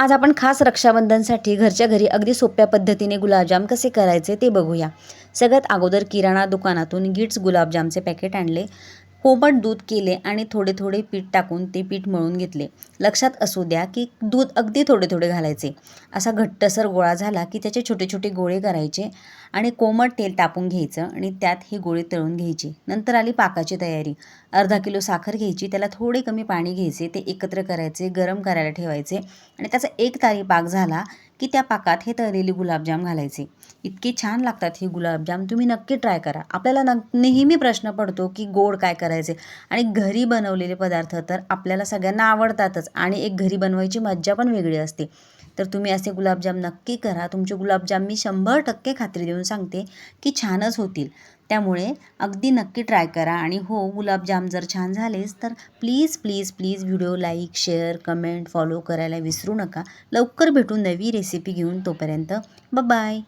आज आपण खास रक्षाबंधनसाठी घरच्या घरी अगदी सोप्या पद्धतीने गुलाबजाम कसे करायचे ते बघूया. सगळ्यात अगोदर किराणा दुकानातून गिट्स गुलाबजामचे पॅकेट आणले. कोमट दूध केले आणि थोडे थोडे पीठ टाकून ते पीठ मळून घेतले. लक्षात असू द्या की दूध अगदी थोडे थोडे घालायचे. असा घट्टसर गोळा झाला की त्याचे छोटे छोटे गोळे करायचे आणि कोमट तेल तापून घ्यायचं आणि त्यात ही गोळे तळून घ्यायची. नंतर आली पाकाची तयारी. अर्धा किलो साखर घ्यायची त्याला थोडे कमी पाणी घ्यायचे ते एकत्र करायचे गरम करायला ठेवायचे आणि त्याचा एक तारी पाक झाला की त्या पाकात हे तळलेले गुलाबजाम घालायचे. इतके छान लागतात हे गुलाबजाम तुम्ही नक्की ट्राय करा. आपल्याला न नेहमी प्रश्न पडतो की गोड काय करायचे? आणि घरी बनवलेले पदार्थ तर आपल्याला सगळ्यांना आवडतातच आणि एक घरी बनवायची मज्जा पण वेगळी असते. तर तुम्ही असे गुलाबजाम नक्की करा. तुमचे गुलाबजाम मी शंभर टक्के खात्री देऊन सांगते की छानच होतील. त्यामुळे अगदी नक्की ट्राय करा. आणि हो गुलाबजाम जर छान झालेच तर please please please video like share comment follow करायला विसरू नका. लवकर भेटून नवी रेसिपी घेऊन तोपर्यंत बाय